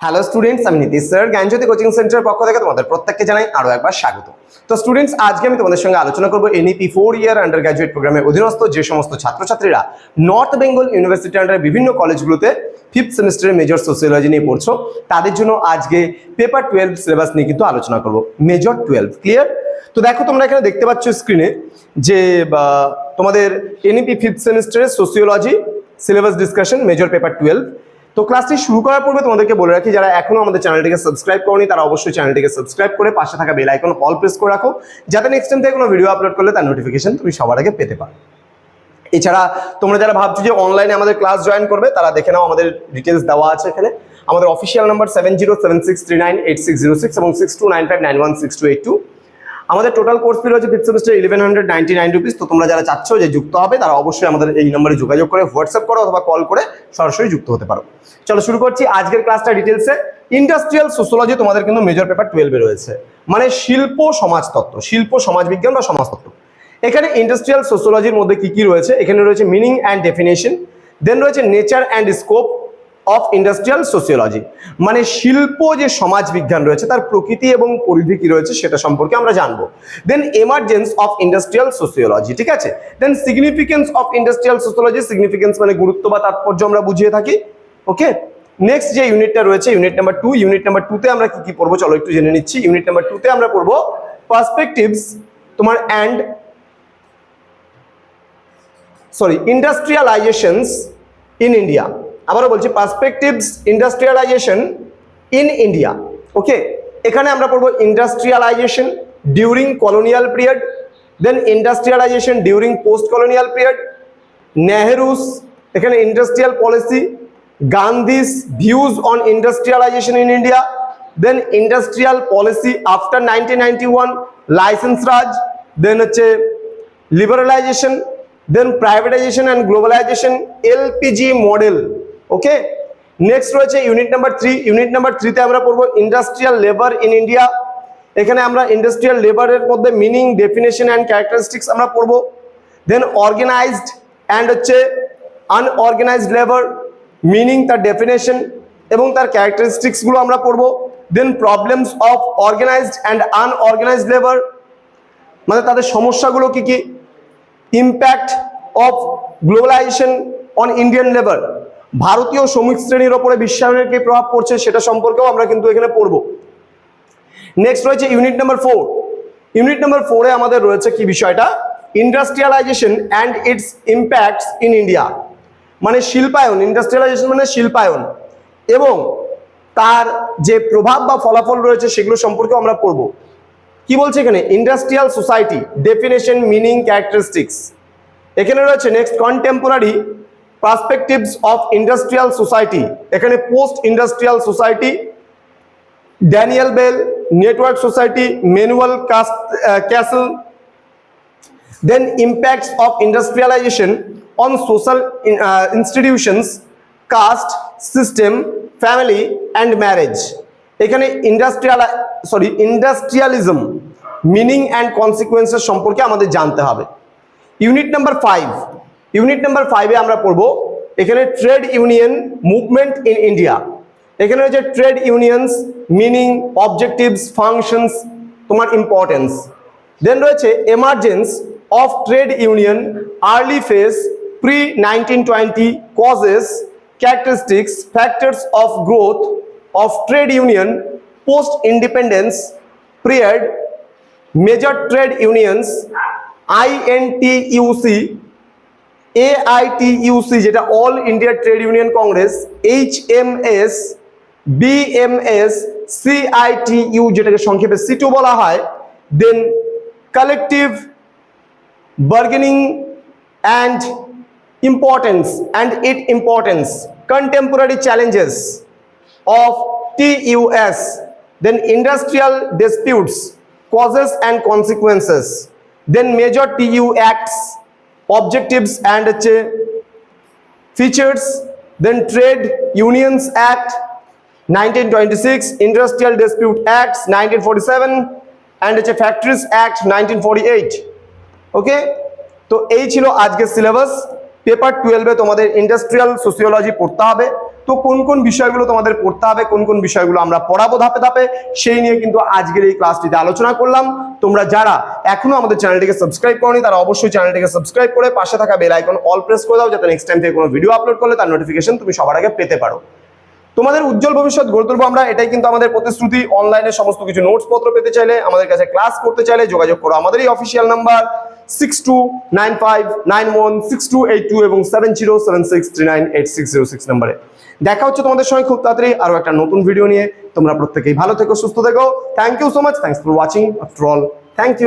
Hello students আমি Nitish sir Gyanjyoti coaching সেন্টারের পক্ষ থেকে তোমাদের প্রত্যেককে জানাই আরও একবার স্বাগত। তো স্টুডেন্টস আজকে আমি তোমাদের সঙ্গে আলোচনা করব NEP four year undergraduate প্রোগ্রামের অধীনস্থ যে সমস্ত ছাত্রছাত্রীরা নর্থ বেঙ্গল ইউনিভার্সিটি আন্ডারে বিভিন্ন কলেজগুলোতে ফিফথ সেমিস্টারের মেজর সোসিওলজি নিয়ে পড়ছো, তাদের জন্য আজকে পেপার টুয়েলভ সিলেবাস নিয়ে কিন্তু আলোচনা করব। মেজর টুয়েলভ ক্লিয়ার তো দেখো তোমরা এখানে দেখতে পাচ্ছ স্ক্রিনে যে তোমাদের এনইপি ফিফথ সেমিস্টারের sociology syllabus discussion major paper twelve তো ক্লাসটি শুরু করার পূর্বে তোমাদেরকে বলে রাখি, যারা এখনও আমাদের চ্যানেলটিকে সাবস্ক্রাইব করনি, তারা অবশ্যই চ্যানেলটিকে সাবস্ক্রাইব করে পাশে থাকা বেল আইকন অল প্রেস করে রাখো, যাতে নেক্সট টাইম থেকে কোনো ভিডিও আপলোড করলে তার নোটিফিকেশন তুমি সবার আগে পেতে পারো। এছাড়া তোমরা যারা ভাবছ যে অনলাইনে আমাদের ক্লাস জয়েন করবে, তারা দেখে নাও আমাদের ডিটেলস দেওয়া আছে এখানে। আমাদের official number seven zero seven six three nine eight six zero six এবং six two nine five nine one six two eight two আমাদের টোটাল কোর্স ফি রয়েছে fifth semester eleven hundred ninety nine rupees তো তোমরা যারা চাচ্ছ যে যুক্ত হবে, তারা অবশ্যই আমাদের এই নম্বরে যোগাযোগ করে হোয়াটসঅ্যাপ করো অথবা কল করে সরাসরি যুক্ত হতে পারো। চলো শুরু করছি আজকের ক্লাসটা ডিটেলসে ইন্ডাস্ট্রিয়াল সোশ্যোলজি তোমাদের কিন্তু মেজর পেপার টুয়েলভে রয়েছে। মানে শিল্প সমাজতত্ত্ব শিল্প সমাজবিজ্ঞান বা সমাজতত্ত্ব এখানে ইন্ডাস্ট্রিয়াল সোশ্যোলজির মধ্যে কি কি রয়েছে? এখানে রয়েছে মিনিং অ্যান্ড ডেফিনেশন দেন রয়েছে nature and scope of industrial sociology মানে শিল্প যে সমাজ বিজ্ঞান রয়েছে, তার প্রকৃতি এবং পরিধি কি রয়েছে সেটা সম্পর্কে আমরা জানব। Then emergence of industrial sociology ঠিক আছে? Then significance of industrial sociology significance মানে গুরুত্ব বা তাৎপর্য আমরা বুঝিয়ে থাকি। ওকে নেক্সট যে ইউনিটটা রয়েছে unit number two unit number টুতে আমরা কি কি পড়ব? চলো একটু জেনে নিচ্ছি। ইউনিট নাম্বার টুতে আমরা পড়ব পার্সপেক্টিভস তোমার and sorry industrializations in India আবারও বলছি perspectives industrialization in India okay এখানে আমরা পড়ব industrialisation during colonial period then industrialisation during post colonial period Nehru's এখানে industrial policy Gandhi's views on industrialisation in India then industrial policy after nineteen ninety one licence Raj then হচ্ছে liberalisation then privatisation and globalisation LPG model okay next রয়েছে unit number three unit number থ্রিতে আমরা পড়ব industrial labour in India এখানে আমরা industrial লেবারের মধ্যে meaning definition and characteristics আমরা পড়ব। দেন অর্গানাইজড অ্যান্ড হচ্ছে আনঅর্গানাইজড লেবার মিনিং তার ডেফিনেশন এবং তার ক্যারেক্টারিস্টিক্সগুলো আমরা পড়ব। Then problems of organised and unorganised labour মানে তাদের সমস্যাগুলো কি কি? Impact of globalisation on Indian labour ভারতীয় শ্রমিক শ্রেণির ওপরে বিশ্বায়নের কি প্রভাব পড়ছে সেটা সম্পর্কেও আমরা কিন্তু এখানে পড়ব। নেক্সট রয়েছে unit number four unit number ফোরে আমাদের রয়েছে কি বিষয়টা? Industrialisation and its impacts in India মানে শিল্পায়ন ইন্ডাস্ট্রিয়ালাইজেশন মানে শিল্পায়ন। এবং তার যে প্রভাব বা ফলাফল রয়েছে সেগুলো সম্পর্কেও আমরা পড়ব। কি বলছে এখানে? Industrial society definition meaning characteristics এখানে রয়েছে next contemporary perspectives of industrial society এখানে post industrial society Daniel Bell network society Manuel Castells then impacts of industrialization on social institutions caste system family and marriage এখানে industrial sorry industrialism meaning and consequences সম্পর্কে আমাদের জানতে হবে। Unit number five unit number ফাইভে আমরা পড়ব, এখানে trade union movement in India এখানে রয়েছে trade unions meaning objectives functions তোমার ইম্পর্টেন্স দেন রয়েছে emergence of trade union early phase pre nineteen twenty causes characteristics, factors of growth of trade union post independence period, major trade unions INTUC AITUC যেটা All India Trade Union Congress H M S B M যেটাকে সংক্ষেপে CITU বলা হয় then collective bargaining and importance and it importance contemporary challenges of TUs then industrial disputes causes and consequences then major TU acts objectives and হচ্ছে features then trade unions act 1926 industrial dispute acts 1947 and হচ্ছে factories act 1948 okay তো এই ছিল আজকের syllabus paper টুয়েলভে তোমাদের industrial sociology পড়তে হবে তো কোন কোন বিষয়গুলো তোমাদের পড়তে হবে, কোন কোন বিষয়গুলো আমরা পড়াবো ধাপে ধাপে, সেই নিয়ে কিন্তু আজকের এই ক্লাসটিতে আলোচনা করলাম। তোমরা যারা এখনও আমাদের চ্যানেলটিকে সাবস্ক্রাইব করনি, তারা অবশ্যই চ্যানেলটিকে সাবস্ক্রাইব করে পাশে থাকা বেল আইকন অল প্রেস করে দাও, যাতে নেক্সট টাইম থেকে কোনো ভিডিও আপলোড করলে তার নোটিফিকেশন তুমি সবার আগে পেতে পারো। তোমাদের উজ্জ্বল ভবিষ্যৎ গড়ে তুলবো আমরা, এটাই কিন্তু আমাদের প্রতিশ্রুতি। অনলাইনে সমস্ত কিছু নোটস পত্র পেতে চাইলে, আমাদের কাছে ক্লাস করতে চাইলে যোগাযোগ করো। আমাদের এই official number six two nine five nine one six two eight two এবং seven zero seven six three nine eight six zero six নাম্বারে দেখা হচ্ছে তোমাদের সঙ্গে খুব তাড়াতাড়ি আরও একটা নতুন ভিডিও নিয়ে। তোমরা প্রত্যেকেই ভালো থেকো, সুস্থ থেকো। Thank you so much thanks for watching after all thank you